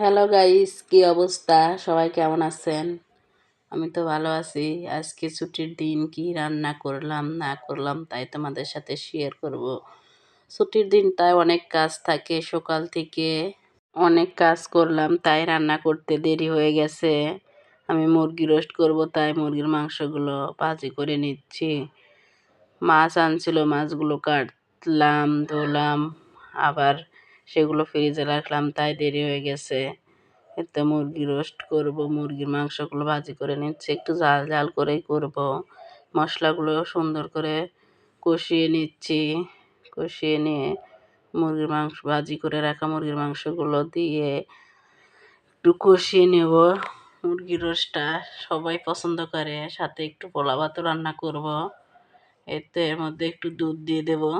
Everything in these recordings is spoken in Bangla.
হ্যালো গাইস কি অবস্থা? সবাই কেমন আছেন? আমি তো ভালো আছি। আজকে ছুটির দিন, কি রান্না করলাম, না করলাম তাই তোমাদের সাথে শেয়ার করব। ছুটির দিন তাই অনেক কাজ থাকে। সকাল থেকে অনেক কাজ করলাম, তাই রান্না করতে দেরি হয়ে গেছে। আমি মুরগি রোস্ট করব, তাই মুরগির মাংসগুলো ভাজি করে নিচ্ছি। মাছ আনছিল, মাছগুলো কাটলাম, ধুলাম, আবার সেগুলো ফ্রিজে রাখলাম, তাই দেরি হয়ে গেছে। এতে মুরগি রোস্ট করব, মুরগির মাংসগুলো ভাজি করে নিচ্ছি, একটু জাল জাল করেই করব। মশলাগুলো সুন্দর করে কষিয়ে নিচ্ছি, কষিয়ে নিয়ে মুরগির মাংস, ভাজি করে রাখা মুরগির মাংসগুলো দিয়ে একটু কষিয়ে নেব। মুরগির রোস্টটা সবাই পছন্দ করে, সাথে একটু পোলা ভাতও রান্না করব। এতে এর মধ্যে একটু দুধ দিয়ে দেবো।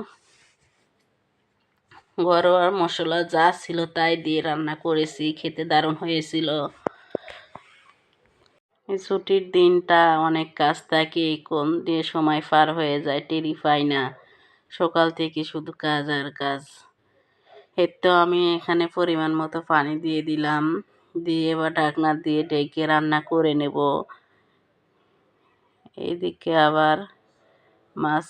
ঘরোয়া মশলা যা ছিল তাই দিয়ে রান্না করেছি, খেতে দারুণ হয়েছিল। ছুটির দিনটা অনেক কাজ থাকে, কোন দিয়ে সময় পার হয়ে যায় টেরি পাই না। সকাল থেকে শুধু কাজ আর কাজ। এর তো আমি এখানে পরিমাণ মতো পানি দিয়ে দিলাম, দিয়ে বা ঢাকনা দিয়ে ডেকে রান্না করে নেব। এইদিকে আবার মাছ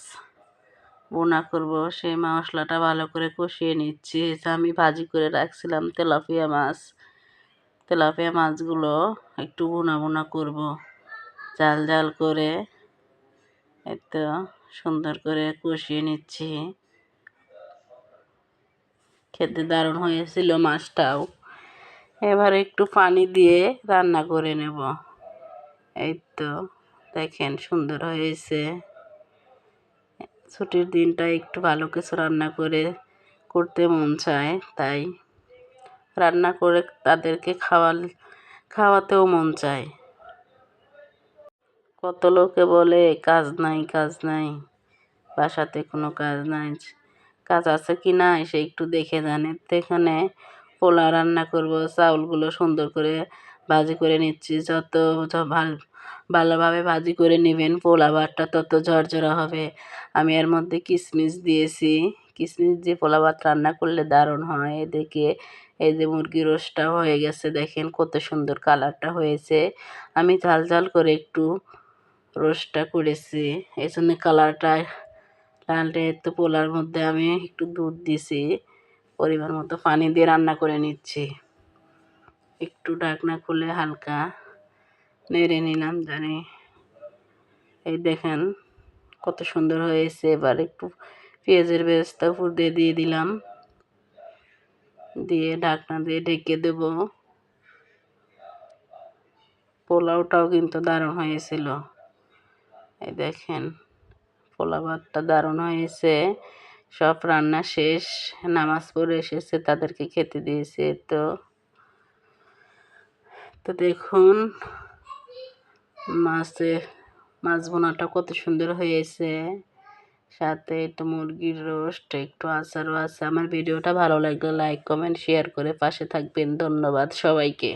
বোনা করব, সেই মশলাটা ভালো করে কষিয়ে নিচ্ছি। আমি ভাজি করে রাখছিলাম তেলাপিয়া মাছ। তেলাপিয়া মাছগুলো একটু বোনা বোনা করব। জাল জাল করে এত সুন্দর করে কষিয়ে নিচ্ছি। খেতে দারুণ হয়েছিল মাছটাও। এবার একটু পানি দিয়ে রান্না করে নেব। এই তো, দেখেন সুন্দর হয়েছে। ছুটির দিনটা একটু ভালো কিছু রান্না করে করতে মন চায়, তাই রান্না করে তাদেরকে খাওয়াল, খাওয়াতেও মন চায়। কত লোকে বলে, কাজ নাই কাজ নাই, বাসাতে কোনো কাজ নাই, কাজ আছে কি না? সে একটু দেখে জানে। তো এখানে পোলা রান্না করব, চাউলগুলো সুন্দর করে ভাজি করে নিচ্ছি। যত ভালো ভালোভাবে ভাজি করে নেবেন পোলা ভাতটা তত ঝরঝরা হবে। আমি এর মধ্যে কিশমিশ দিয়েছি। কিশমিশ দিয়ে পোলা ভাত রান্না করলে দারুণ হয়। এদিকে এই যে মুরগি রোস্টটা হয়ে গেছে, দেখেন কত সুন্দর কালারটা হয়েছে। আমি ঝাল ঝাল করে একটু রোস্টটা করেছি। এই জন্য কালারটা লালটে তো পোলার মধ্যে আমি একটু দুধ দিছি, পরিমাণ মতো পানি দিয়ে রান্না করে নিচ্ছি। একটু ঢাকনা খুলে হালকা নেড়ে নিলাম, জানি। এই দেখেন কত সুন্দর হয়েছে। এবার একটু পেঁয়াজের বেস্তা উপর দিয়ে দিয়ে দিলাম। দিয়ে ঢাকনা দিয়ে ঢেকে দেব। পোলাওটাও কিন্তু দারুণ হয়েছিল। এই দেখেন পোলা ভাতটা দারুণ হয়েছে। সব রান্না শেষ, নামাজ পড়ে এসেছে, তাদেরকে খেতে দিয়েছে। তো তো দেখুন মাছের মাছ বোনাটা কত সুন্দর হয়েছে। সাথে একটু মুরগির রোস্ট, একটু আচারও আছে। আমার ভিডিওটা ভালো লাগলে লাইক কমেন্ট শেয়ার করে পাশে থাকবেন। ধন্যবাদ সবাইকে।